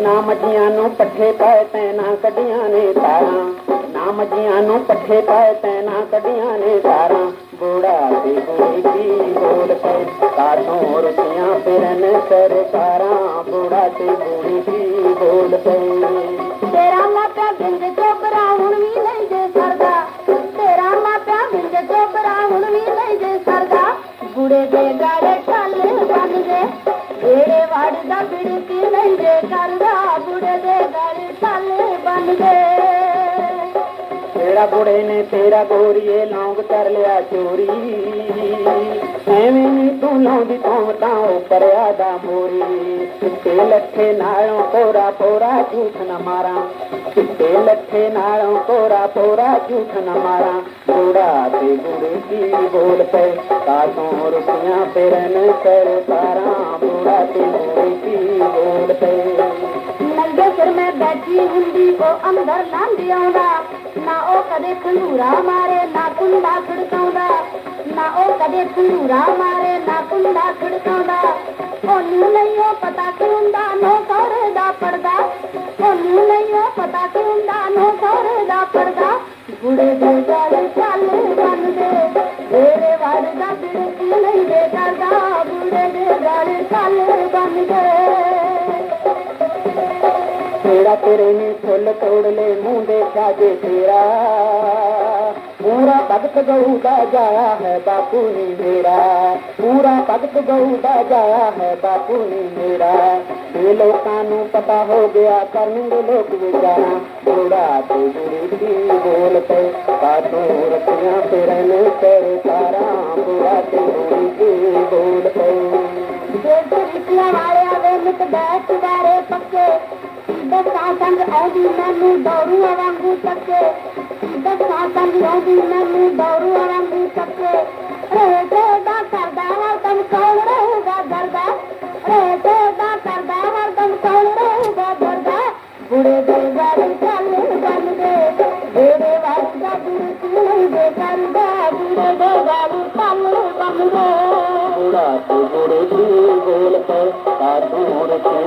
ਨਾ ਮੱਝੀਆਂ ਨੂੰ ਪੱਠੇ ਪਾਏ ਤੈ ਕੱਢੀਆਂ ਨੇ ਤਾਰਾਂ ਨਾ ਮੱਝੀਆਂ ਨੂੰ ਪੱਠੇ ਪਾਏ ਤੈ ਕੱਢੀਆਂ ਨੇ ਤਾਰਾਂ ਬੋੜਾ ਤੇ ਬੋੜੀ ਕੀ ਬੋਲ ਪਏ ਕਾਟੋਂ ਰੁਪਈਆਂ ਫਿਰਨ ਸਰਕਾਰਾਂ ਬੋੜਾ ਤੇ ਬੋੜੀ ਕੀ ਬੋਲ ਪਏ ਤੇਰਾ ਮਾਪਿਆ ਬਿੰਦ ਚੋਬਰਾ ਹੁਣ ਵੀ ਨਹੀਂ ਦੇ ਸਰਦਾ। ਤੇਰਾ ਮਾਪਿਆ ਬਿੰਦ ਚੋਬਰਾ ਹੁਣ ਵੀ ਨਹੀਂ ਦੇ ਸਰਦਾ। ਬੁੜੇ ਦੇ ਗਾਲੇ ਠੱਲ ਬਣ ਗਏ ਏੜੇ ਵੜ ਨਹੀਂ ਦੇ ਕਰਦਾ ਤੇਰਾ ਬੁੜੇ ਨੇ ਤੇਰਾ ਗੋਰੀਏ ਲੌਂਗ ਕਰ ਲਿਆ ਚੋਰੀ। ਐਵੇਂ ਨੀ ਤੂੰ ਲਾਉਂਦੀ ਤੂੰ ਤਾਂ ਉਪਰਿਆ ਦਾ ਮੋਰੀ। ਚਿੱਟੇ ਲੱਠੇ ਨਾਲੋਂ ਕੋਰਾ ਪੋਰਾ ਝੂਠ ਨਾ ਮਾਰਾਂ। ਚਿੱਟੇ ਲੱਠੇ ਨਾਲੋਂ ਕੋਰਾ ਪੋਰਾ ਝੂਠ ਨਾ ਮਾਰਾਂ। ਬੁੜਾ ਤੇ ਬੁੜੇ ਕੀ ਬੋਲ ਪਏ? ਕਾਸੋਂ ਰੁਪਈਆਂ ਫਿਰਨ ਸਰਕਾਰਾਂ ਬੁੜਾ ਤੇ ਬੁੜੇ ਕੀ ਬੋਲ ਪਏ? ਫਿਰ ਮੈਂ ਬੈਠੀ ਹੁੰਦੀ, ਉਹ ਅੰਦਰ ਲੰਘ ਆਉਂਦਾ। ਨਾ ਉਹ ਕਦੇ ਖੰਡੂਰਾ ਮਾਰੇ, ਨਾ ਕੁੰਡਾ ਖੜਕਾਉਂਦਾ। ਨਾ ਉਹ ਕਦੇ ਖੰਡੂਰਾ ਮਾਰੇ, ਨਾ ਕੁੰਡਾ ਖੜਕਾਉਂਦਾ। ਉਹਨੂੰ ਨਹੀਂ ਉਹ ਪਤਾ ਕਿ ਹੁੰਦਾ ਨੋ ਸਹੁਰੇ ਦਾ ਪਰਦਾ ਉਹਨੂੰ ਨਹੀਂ ਉਹ ਪਤਾ ਕਿ ਹੁੰਦਾ ਨੋ ਸਹੁਰੇ ਦਾ ਪਰਦਾ ਬੁੜੇ ਦੇ ਗਲ ਚੱਲ ਬੰਦੇ ਤੇਰੇ ਵੜ ਦਾ ਬਿੜਕੀ ਨਹੀਂ ਦੇ ਕਰਦਾ ਬੁੜੇ ਦੇ ਗਲ ਚੱਲ ਬੰਦੇ ਤੇਰਾ ਤੇਰੇ ਨੇ ਫੁੱਲ ਤੋੜ ਲੈ ਮੂੰਹ ਦੇ ਸਾਜੇ ਤੇਰਾ। ਪੂਰਾ ਭਗਤ ਗਊ ਦਾ ਜਾਇਆ ਹੈ ਬਾਪੂ ਨੀ ਮੇਰਾ। ਪੂਰਾ ਭਗਤ ਗਊ ਦਾ ਜਾਇਆ ਹੈ ਬਾਪੂ ਨੀ ਮੇਰਾ। ਇਹ ਲੋਕਾਂ ਨੂੰ ਪਤਾ ਹੋ ਗਿਆ ਕਰਨਗੇ ਲੋਕ ਵਿਚਾਰਾ ਬੁੜਾ ਤੇ ਬੁੜੀ ਬੋਲ ਪਏ ਕਾਟੋਂ ਰਤੀਆਂ ਫਿਰਨ ਸਰਕਾਰਾਂ ਬੁੜਾ ਤੇ ਬੁੜੀ ਬੋਲ ਪਏ। ਦੇਖ ਰਿਸ਼ਤਿਆਂ ਵਾਲਿਆਂ ਦੇ ਮਿੱਟ ਬੈਠ ਵਾਰੇ ਪੱਕੇ ਦਸਾਂ ਸੰਗ ਆਉਂਦੀ ਮੈਨੂੰ ਦੌੜੂਆਂ ਵਾਂਗੂ ਚੱਕੇ। ਦਸਾਂ ਸੰਗ ਆਉਂਦੀ ਮੈਨੂੰ ਦੌੜੂਆਂ ਵਾਂਗੂ ਚੱਕੇ। ਰੇ ਦਾ ਕਰਦਾ ਹਰਦਮ ਕੌਣ ਰਹੂਗਾ ਦਰਦਾ? ਰੇ ਦਾ ਕਰਦਾ ਹਰਦਮ ਕੌਣ ਰਹੂਗਾ ਦਰਦਾ? ਬੁੜੇ ਦੇ ਗਾੜੀ ਚੱਲ ਬਣ ਗਏ ਬੇੜੇ ਵਰਗਾ ਗੁਰੂ ਨਹੀਂ ਦੇ ਕਰਦਾ طا بُڑے دی بولتے اڌور کي